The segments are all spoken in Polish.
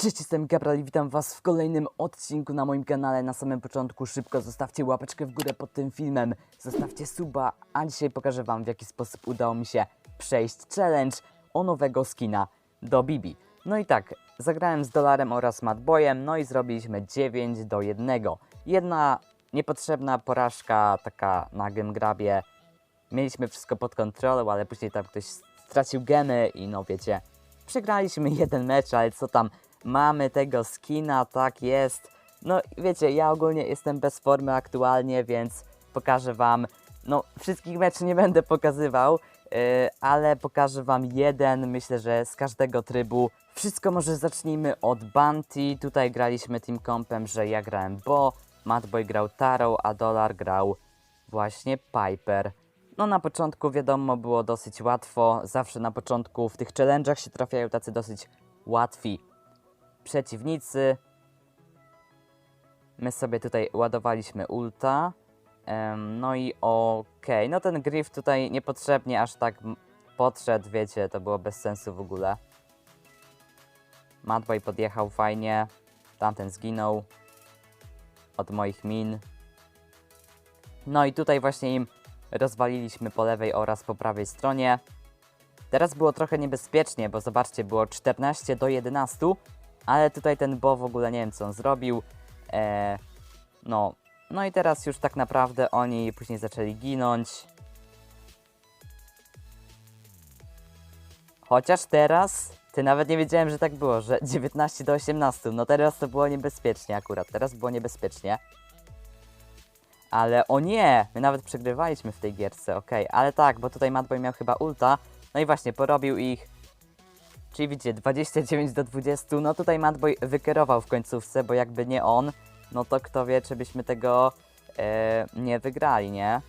Cześć, jestem Gabriel i witam Was w kolejnym odcinku na moim kanale. Na samym początku szybko zostawcie łapeczkę w górę pod tym filmem, zostawcie suba, a dzisiaj pokażę Wam w jaki sposób udało mi się przejść challenge o nowego skina do Bibi. No i tak, zagrałem z Dolarem oraz Madboyem, no i zrobiliśmy 9 do 1. Jedna niepotrzebna porażka, taka na grabie. Mieliśmy wszystko pod kontrolą, ale później tam ktoś stracił gemy i no wiecie, przegraliśmy jeden mecz, ale co tam, mamy tego skina, tak jest. No wiecie, ja ogólnie jestem bez formy aktualnie, więc pokażę wam, no wszystkich meczów nie będę pokazywał, yy, ale pokażę wam jeden, myślę, że z każdego trybu. Wszystko może zacznijmy od Bounty, tutaj graliśmy team kompem, że ja grałem Bo, Madboy grał Taro, a Dolar grał właśnie Piper. No na początku wiadomo było dosyć łatwo, zawsze na początku w tych challenge'ach się trafiają tacy dosyć łatwi przeciwnicy. My sobie tutaj ładowaliśmy ulta. No i okej, no ten Griff tutaj niepotrzebnie aż tak podszedł, wiecie, to było bez sensu w ogóle. Madboy podjechał fajnie, tamten zginął od moich min. No i tutaj właśnie im rozwaliliśmy po lewej oraz po prawej stronie. Teraz było trochę niebezpiecznie, bo zobaczcie, było 14 do 11, ale tutaj ten Bo w ogóle nie wiem co on zrobił. E, no, no i teraz już tak naprawdę oni później zaczęli ginąć. Chociaż teraz, ty nawet nie wiedziałem, że tak było, że 19 do 18. No teraz to było niebezpiecznie akurat, teraz było niebezpiecznie. Ale o nie, my nawet przegrywaliśmy w tej gierce, okej, ale tak, bo tutaj Madboy miał chyba ulta, no i właśnie porobił ich. Czyli widzicie, 29 do 20, no tutaj Madboy wykierował w końcówce, bo jakby nie on, no to kto wie, czy byśmy tego e, nie wygrali, nie?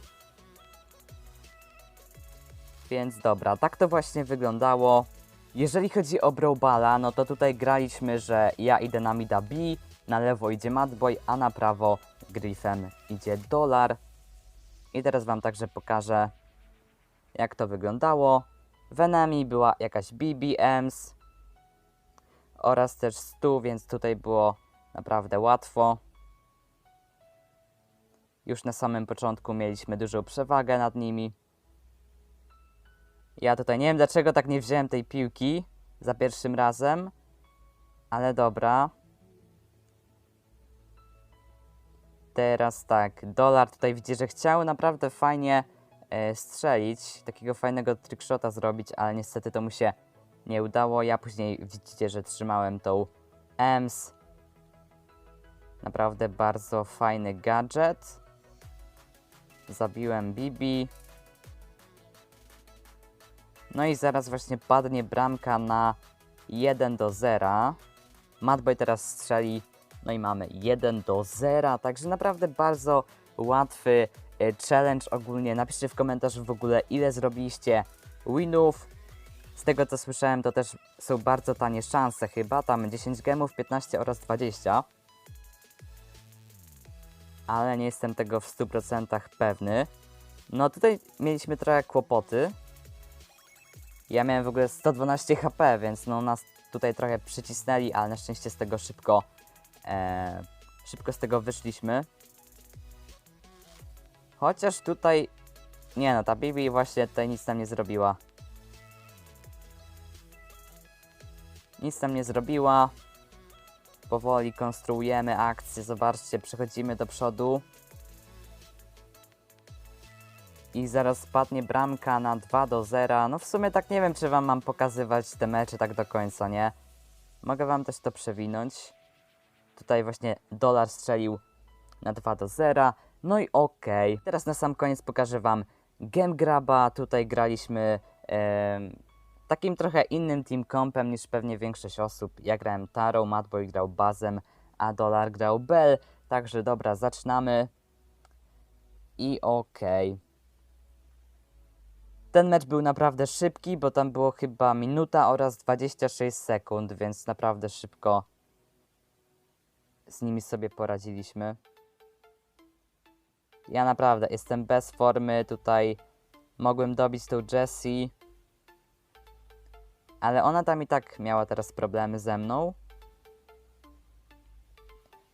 Więc dobra, tak to właśnie wyglądało. Jeżeli chodzi o Brawlballa, no to tutaj graliśmy, że ja idę na mida B, na lewo idzie Madboy, a na prawo Griffem idzie Dolar. I teraz Wam także pokażę, jak to wyglądało. W enemy była jakaś BBMs oraz też 100, więc tutaj było naprawdę łatwo. Już na samym początku mieliśmy dużą przewagę nad nimi. Ja tutaj nie wiem dlaczego tak nie wziąłem tej piłki za pierwszym razem, ale dobra. Teraz tak, dolar tutaj widzi, że chciał naprawdę fajnie strzelić, takiego fajnego trickshota zrobić, ale niestety to mu się nie udało. Ja później widzicie, że trzymałem tą EMS. Naprawdę bardzo fajny gadżet. Zabiłem Bibi. No i zaraz właśnie padnie bramka na 1 do 0. Madboy teraz strzeli, no i mamy 1 do 0, także naprawdę bardzo łatwy e, challenge ogólnie. Napiszcie w komentarzu w ogóle ile zrobiliście winów. Z tego co słyszałem to też są bardzo tanie szanse chyba, tam 10 gemów, 15 oraz 20. Ale nie jestem tego w 100% pewny. No tutaj mieliśmy trochę kłopoty. Ja miałem w ogóle 112 HP, więc no nas tutaj trochę przycisnęli, ale na szczęście z tego szybko, e, szybko z tego wyszliśmy. Chociaż tutaj, nie no, ta Bibi właśnie tutaj nic nam nie zrobiła. Nic nam nie zrobiła. Powoli konstruujemy akcję, zobaczcie, przechodzimy do przodu. I zaraz spadnie bramka na 2 do 0. No w sumie tak nie wiem, czy wam mam pokazywać te mecze tak do końca, nie? Mogę wam też to przewinąć. Tutaj właśnie dolar strzelił na 2 do 0. No i okej. Teraz na sam koniec pokażę wam Game Graba. Tutaj graliśmy em, takim trochę innym team kompem niż pewnie większość osób. Ja grałem Taro, Madboy grał Bazem, a Dolar grał Bell. Także dobra, zaczynamy. I okej. Ten mecz był naprawdę szybki, bo tam było chyba minuta oraz 26 sekund, więc naprawdę szybko z nimi sobie poradziliśmy. Ja naprawdę jestem bez formy, tutaj mogłem dobić tą Jessie, ale ona tam i tak miała teraz problemy ze mną.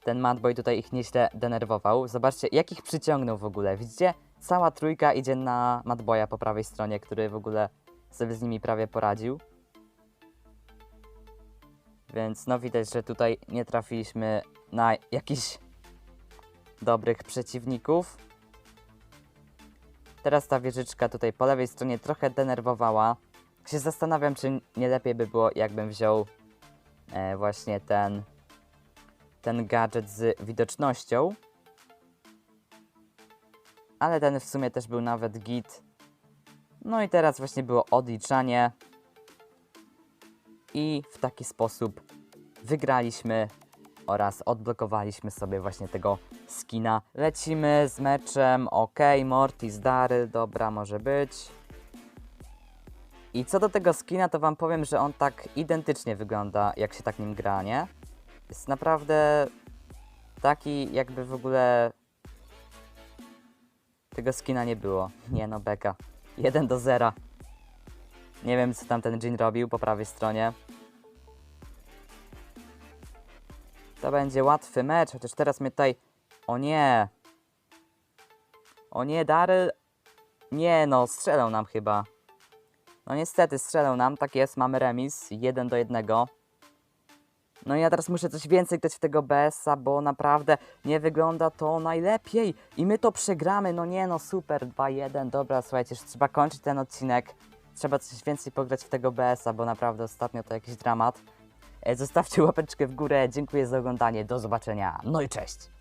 ten Madboy tutaj ich nieźle denerwował. Zobaczcie, jak ich przyciągnął w ogóle. Widzicie? Cała trójka idzie na Madboya po prawej stronie, który w ogóle sobie z nimi prawie poradził. Więc no widać, że tutaj nie trafiliśmy na jakichś dobrych przeciwników. Teraz ta wieżyczka tutaj po lewej stronie trochę denerwowała. Się zastanawiam, czy nie lepiej by było, jakbym wziął e, właśnie ten, ten gadżet z widocznością. Ale ten w sumie też był nawet git. No i teraz właśnie było odliczanie. I w taki sposób wygraliśmy oraz odblokowaliśmy sobie właśnie tego skina. Lecimy z meczem, ok, Mortis, Daryl, dobra, może być. I co do tego skina, to wam powiem, że on tak identycznie wygląda, jak się tak nim gra, nie? Jest naprawdę taki, jakby w ogóle tego skina nie było. Nie no, beka. 1 do 0. Nie wiem, co tam ten Jin robił po prawej stronie. To będzie łatwy mecz, chociaż teraz mnie tutaj... O nie! O nie, Daryl... Nie no, strzelał nam chyba. No niestety, strzelał nam, tak jest, mamy remis, 1 do 1. No i ja teraz muszę coś więcej dać w tego BS-a, bo naprawdę nie wygląda to najlepiej. I my to przegramy, no nie no, super, 2-1, dobra, słuchajcie, już trzeba kończyć ten odcinek. Trzeba coś więcej pograć w tego BS-a, bo naprawdę ostatnio to jakiś dramat. E, Zostawcie łapeczkę w górę, dziękuję za oglądanie, do zobaczenia, no i cześć!